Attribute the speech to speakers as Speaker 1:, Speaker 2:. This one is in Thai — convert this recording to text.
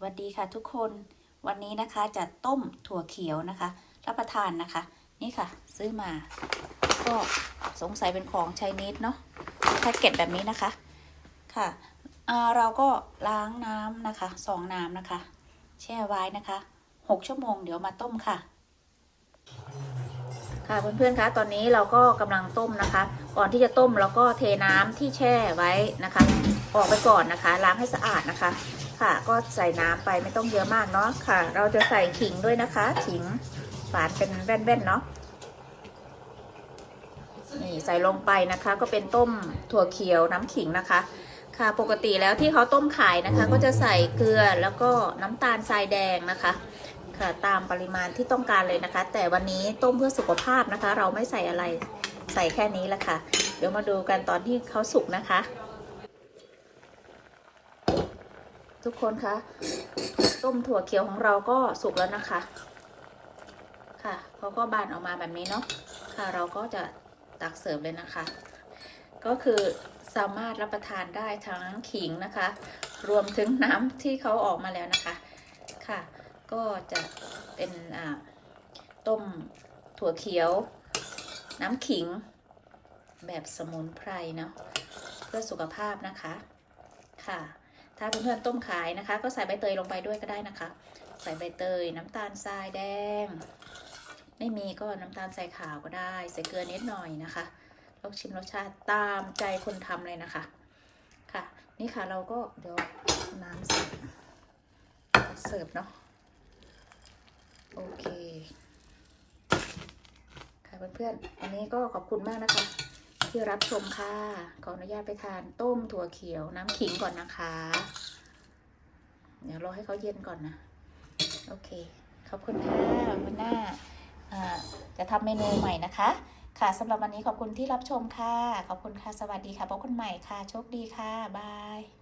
Speaker 1: สวัสดีค่ะทุกคนวันนี้นะคะจะต้มถั่วเขียวนะคะ รับประทานนะคะ นี่ค่ะ ซื้อมา ก็สงสัยเป็นของไชนีสเนาะแพ็กเกจแบบนี้นะคะค่ะอ่าเราก็ล้างน้ำนะคะสองน้ำนะคะ แช่ไว้นะคะหกชั่วโมงเดี๋ยวมาต้มค่ะ ค่ะเพื่อนๆคะตอนนี้เราก็กำลังต้มนะคะ ก่อนที่จะต้มเราก็เทน้ำที่แช่ไว้นะคะ ออกไปก่อนนะคะ ล้างให้สะอาดนะคะ ค่ะ ก็ใส่น้ำไปไม่ต้องเยอะมากเนาะค่ะ เราจะใส่ขิงด้วยนะคะขิงฝานเป็นแว่นๆเนาะนี่ใส่ลงไปนะคะ ก็เป็นต้มถั่วเขียวน้ำขิงนะคะ ค่ะปกติแล้วที่เขาต้มขายนะคะ ก็จะใส่เกลือแล้วก็น้ำตาลทรายแดงนะคะค่ะตามปริมาณที่ต้องการเลยนะคะ แต่วันนี้ต้มเพื่อสุขภาพนะคะ เราไม่ใส่อะไรใส่แค่นี้ละค่ะ เดี๋ยวมาดูกันตอนที่เขาสุกนะคะ ทุกคนคะต้มถั่วเขียวของเราก็สุกแล้วนะคะ ค่ะเขาก็บานออกมาแบบนี้เนาะค่ะ เราก็จะตักเสิร์ฟเลยนะคะ ก็คือสามารถรับประทานได้ทั้งขิงนะคะ รวมถึงน้ำที่เขาออกมาแล้วนะคะค่ะ ก็จะเป็นอ่าต้มถั่วเขียว น้ำขิง แบบสมุนไพรเนาะเพื่อสุขภาพนะคะค่ะ ถ้าเพื่อนๆต้มขายนะคะ ก็ใส่ใบเตยลงไปด้วยก็ได้นะคะ ใส่ใบเตยน้ำตาลทรายแดง ไม่มีก็น้ำตาลทรายขาวก็ได้ ใส่เกลือนิดหน่อยนะคะลองชิมรสชาติตามใจคนทำเลยนะคะ ค่ะ นี่ค่ะเราก็เดี๋ยวน้ำใส่เสิร์ฟเนาะโอเค ค่ะเพื่อนๆอันนี้ก็ขอบคุณมากนะคะ ที่รับชมค่ะ ขออนุญาตไปทานต้มถั่วเขียวน้ำขิงก่อนนะคะ เดี๋ยวรอให้เขาเย็นก่อนนะ โอเค ขอบคุณค่ะวันหน้าอ่าจะทำเมนูใหม่นะคะ ค่ะสำหรับวันนี้ขอบคุณที่รับชมค่ะ ขอบคุณค่ะ สวัสดีค่ะพบกันใหม่ค่ะ โชคดีค่ะ บาย